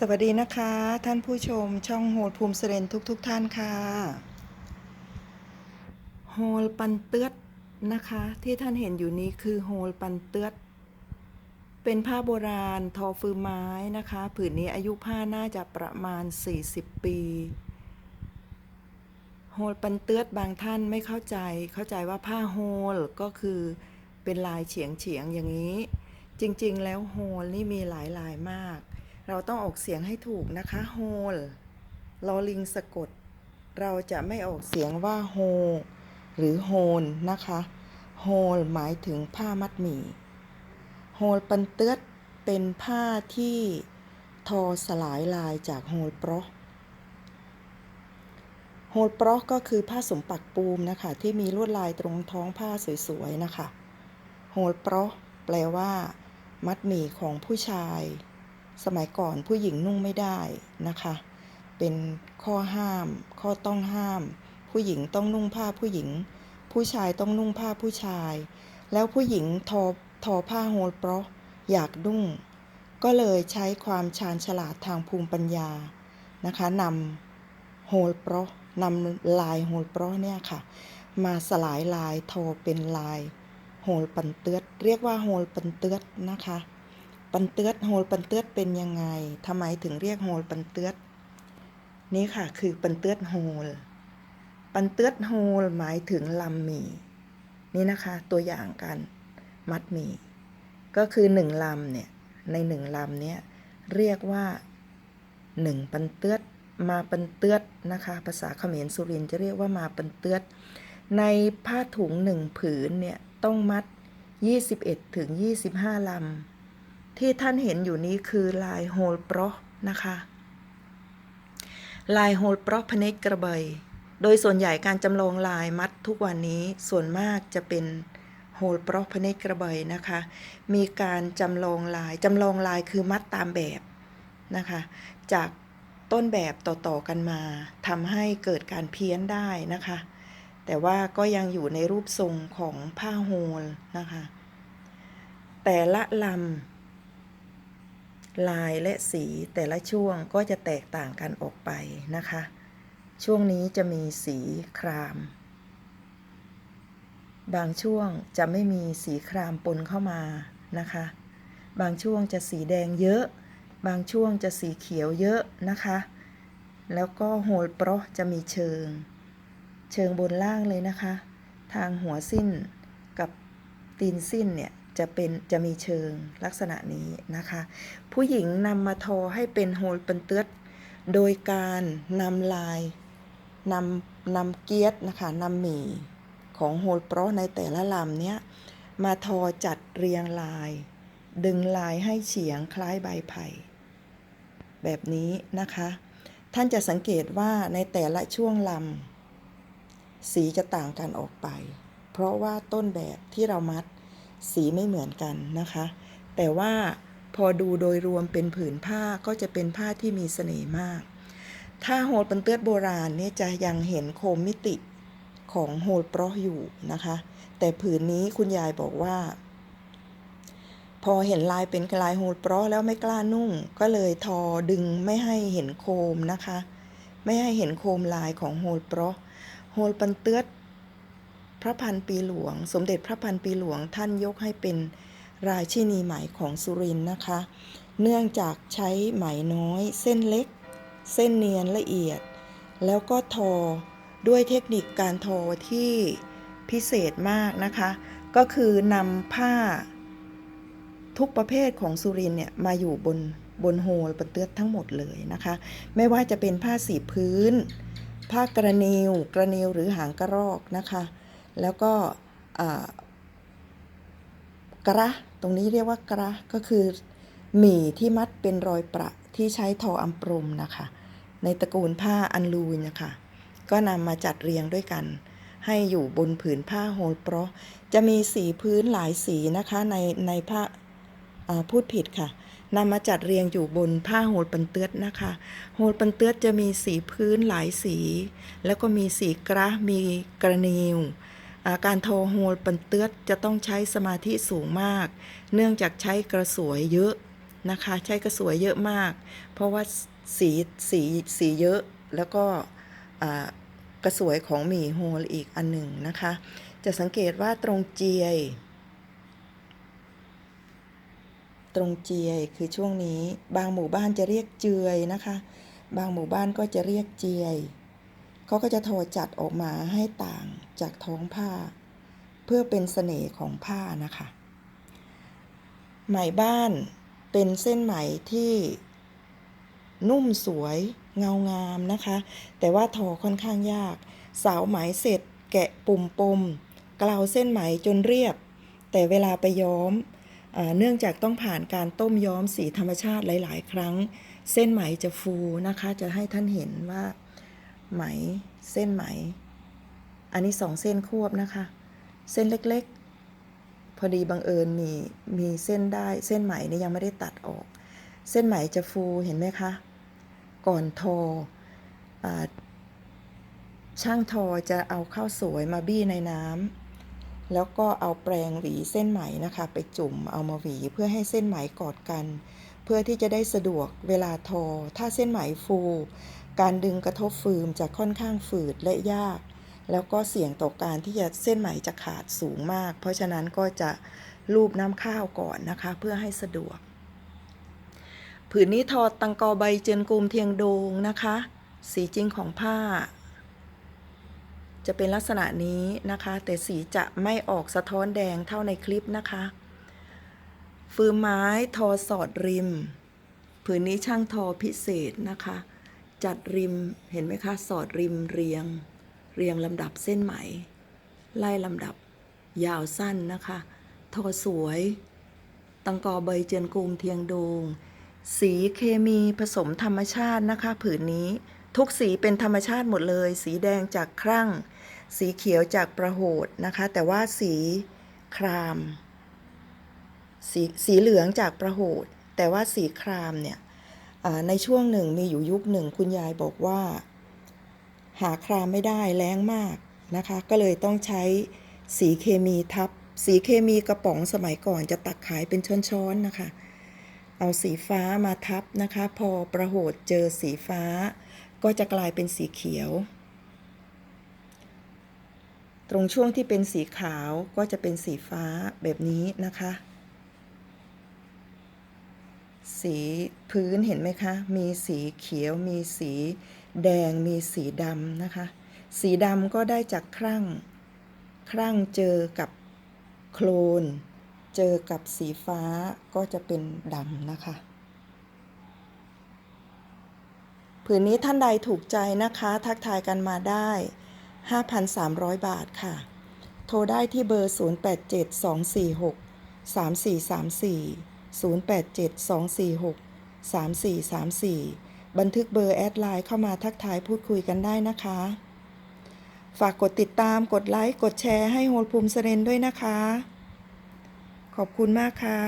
สวัสดีนะคะ ท่านผู้ชมช่องโฮลภูมิเสรนทุกทุกๆท่านค่ะโฮลปันเตือดนะคะ ที่ท่านเห็นอยู่นี้คือโฮลปันเตือดเป็นผ้าโบราณทอฟืนไม้นะคะ ผืนนี้อายุผ้าน่าจะประมาณ 40 ปี โฮลปันเตือดบางท่านไม่เข้าใจเข้าใจว่าผ้าโฮลก็คือเป็นลายเฉียงเฉียงๆอย่างนี้ จริงๆ แล้วโฮลนี่มีหลายลายมาก เราต้องออกเสียงให้ถูกนะคะโฮลลอลิงสะกด เราจะไม่ออกเสียงว่าโฮหรือโฮนนะคะโฮลหมายถึงผ้ามัดหมี่โฮลปันเตือดเป็นผ้าที่ทอสลายลายจากโฮลเปราะโฮลปราะก็คือผ้าสมปักปูมนะคะ ที่มีลวดลายตรงท้องผ้าสวยๆนะคะ โฮลปราะแปลว่า มัดหมี่ของผู้ชาย สมัยก่อนผู้หญิงนุ่งไม่ได้นะคะ เป็นข้อห้าม ข้อต้องห้าม ผู้หญิงต้องนุ่งผ้าผู้หญิง ผู้ชายต้องนุ่งผ้าผู้ชาย แล้วผู้หญิงทอทอผ้าโฮลเปราะอยากนุ่ง ก็เลยใช้ความชาญฉลาดทางภูมิปัญญานะคะนำโฮลเปราะนำลายโฮลเปราะเนี่ยค่ะ มาสลายลายทอเป็นลายโฮลปันเตือดเรียกว่าโฮลปันเตือดนะคะ ปันเตือดโฮลปันเตือดเป็นยังไงทำไมถึงเรียกโฮลปันเตือดนี่ค่ะคือปันเตือดโฮลปันเตือดโฮลหมายถึงลำหมี่นี่นะคะตัวอย่างการมัดหมี่ก็คือหนึ่งลำเนี่ยในหนึ่งลำเนี้ยเรียกว่าหนึ่งปันเตือดมาปันเตือดนะคะ ภาษาเขมรสุรินจะเรียกว่ามาปันเตือดในผ้าถุงหนึ่งผืนเนี่ยต้องมัด 21ถึง25ลำ ที่ท่านเห็นอยู่นี้คือลายโฮลเปราะนะคะลายโฮลเปราะพเนกกระเบย โดยส่วนใหญ่การจำลองลายมัดทุกวันนี้ส่วนมากจะเป็นโฮลเปราะพเนกกระเบยนะคะ มีการจำลองลายจำลองลายคือมัดตามแบบนะคะ จากต้นแบบต่อๆกันมาทำให้เกิดการเพี้ยนได้นะคะ แต่ว่าก็ยังอยู่ในรูปทรงของผ้าโฮลนะคะ แต่ละลำ ลายและสีแต่ละช่วงก็จะแตกต่างกันออกไปนะคะ ช่วงนี้จะมีสีคราม บางช่วงจะไม่มีสีครามปนเข้ามานะคะ บางช่วงจะสีแดงเยอะ บางช่วงจะสีเขียวเยอะนะคะ แล้วก็โฮลเปราะจะมีเชิง เชิงบนล่างเลยนะคะ ทางหัวสิ้นกับตีนสิ้นเนี่ย จะเป็นจะมีเชิงลักษณะนี้นะคะ ผู้หญิงนำมาทอให้เป็นโฮลเปนเตือดโดยการนำลายนำนำเกียรนะคะนำหมี่ของโฮลเปรในแต่ละลำเนี้ยมาทอจัดเรียงลาย ดึงลายให้เฉียงคล้ายใบไผ่แบบนี้นะคะ ท่านจะสังเกตว่าในแต่ละช่วงลำสีจะต่างกันออกไป เพราะว่าต้นแบบที่เรามัด สีไม่เหมือนกันนะคะ แต่ว่าพอดูโดยรวมเป็นผืนผ้าก็จะเป็นผ้าที่มีเสน่ห์มาก ถ้าโฮลปันเตือดโบราณเนี่ยจะยังเห็นโคมมิติของโฮลเปราะอยู่นะคะ แต่ผืนนี้คุณยายบอกว่า พอเห็นลายเป็นลายโฮลเปราะแล้วไม่กล้านุ่ง ก็เลยทอดึงไม่ให้เห็นโคมนะคะ ไม่ให้เห็นโคมลายของโฮลเปราะโฮลปันเตือด ระพันปีหลวง สมเด็จพระพันปีหลวงท่านยกให้เป็นราชินีไหมของสุรินนะคะ เนื่องจากใช้ไหมน้อย เส้นเล็ก เส้นเนียนละเอียด แล้วก็ทอด้วยเทคนิคการทอที่พิเศษมากนะคะ ก็คือนำผ้า ทุกประเภทของสุรินเนี่ยมาอยู่บนบนโฮลปันเตือทั้งหมดเลยนะคะ ไม่ว่าจะเป็นผ้าสีพื้น ผ้ากระนิวกระนิวหรือหางกระรอกนะคะ แล้วก็กระตรงนี้เรียกว่ากระก็คือหมี่ที่มัดเป็นรอยประที่ใช้ทออัมปรมนะคะ ในตระกูลผ้าอันลูนนะคะก็นำมาจัดเรียงด้วยกัน ให้อยู่บนผืนผ้าโฮลเปราะจะมีสีพื้นหลายสีนะคะในในผ้าอ่าพูดผิดค่ะนำมาจัดเรียงอยู่บนผ้าโฮลปันเตือดนะคะ โฮลปันเตือดจะมีสีพื้นหลายสี แล้วก็มีสีกระมีกระนิว อาการทอโฮลปันเตือดจะต้องใช้สมาธิสูงมาก เนื่องจากใช้กระสวยเยอะนะคะ ใช้กระสวยเยอะมาก เพราะว่าสีสีสีเยอะแล้วก็กระสวยของหมี่โฮลอีกอันหนึ่งนะคะ จะสังเกตว่าตรงเจียยตรงเจียยคือช่วงนี้ บางหมู่บ้านจะเรียกเจือยนะคะ บางหมู่บ้านก็จะเรียกเจียย เขาก็จะทอจัดออกมาให้ต่างจากท้องผ้า เพื่อเป็นเสน่ห์ของผ้านะคะ ไหมบ้านเป็นเส้นไหมที่นุ่มสวยเงางามนะคะ แต่ว่าทอค่อนข้างยาก สาวไหมเสร็จแกะปุ่มปมกลาวเส้นไหมจนเรียบ แต่เวลาไปย้อมเนื่องจากต้องผ่านการต้มย้อมสีธรรมชาติหลาย ๆ ครั้ง เส้นไหมจะฟูนะคะ จะให้ท่านเห็นว่า ไหม เส้นไหม อันนี้สองเส้นควบนะคะ เส้นเล็กๆ พอดีบังเอิญมีมีเส้นได้เส้นไหมนี่ยังไม่ได้ตัดออก เส้นไหมจะฟูเห็นไหมคะ ก่อนทออช่างทอจะเอาข้าวสวยมาบี้ในน้ำแล้วก็เอาแปรงหวีเส้นไหมนะคะ ไปจุ่มเอามาหวีเพื่อให้เส้นไหมกอดกัน เพื่อที่จะได้สะดวกเวลาทอ ถ้าเส้นไหมฟู การดึงกระทบฟืมจะค่อนข้างฝืดและยาก แล้วก็เสี่ยงต่อการที่จะเส้นไหมจะขาดสูงมาก เพราะฉะนั้นก็จะลูบน้ำข้าวก่อนนะคะ เพื่อให้สะดวก ผืนนี้ทอตังกอใบเจียนกุมเทียงโดงนะคะ สีจริงของผ้า จะเป็นลักษณะนี้นะคะ แต่สีจะไม่ออกสะท้อนแดงเท่าในคลิปนะคะ ฟืนไม้ทอสอดริม ผืนนี้ช่างทอพิเศษนะคะ จัดริมเห็นไหมคะ สอดริมเรียง เรียงลำดับเส้นไหม ไล่ลำดับยาวสั้นนะคะ ทอสวย ตังกอใบเจียนกุมเทียงดงสีเคมีผสมธรรมชาตินะคะ ผืนนี้ทุกสีเป็นธรรมชาติหมดเลย สีแดงจากครั่ง สีเขียวจากประโหดนะคะ แต่ว่าสีคราม สีสีเหลืองจากประโหดแต่ว่าสีครามเนี่ย ในช่วงหนึ่งมีอยู่ยุคหนึ่งคุณยายบอกว่า หาครามไม่ได้แรงมากนะคะ ก็เลยต้องใช้สีเคมีทับ สีเคมีกระป๋องสมัยก่อนจะตักขายเป็นช้อนๆนะคะ เอาสีฟ้ามาทับนะคะ พอประโหดเจอสีฟ้า ก็จะกลายเป็นสีเขียว ตรงช่วงที่เป็นสีขาวก็จะเป็นสีฟ้าแบบนี้นะคะ สีพื้นเห็นไหมคะ มีสีเขียว มีสีแดง มีสีดำนะคะ สีดำก็ได้จากครั่ง ครั่งเจอกับโคลน เจอกับสีฟ้าก็จะเป็นดำนะคะ ผืนนี้ท่านใดถูกใจนะคะ ทักทายกันมาได้ 5,300 บาทค่ะ โทรได้ที่เบอร์ 0872463434 บันทึกเบอร์แอดไลน์เข้ามาทักทายพูดคุยกันได้นะคะ ฝากกดติดตามกดไลค์ กดแชร์ให้โฮลภูมิเสเรนด้วยนะคะ ขอบคุณมากค่ะ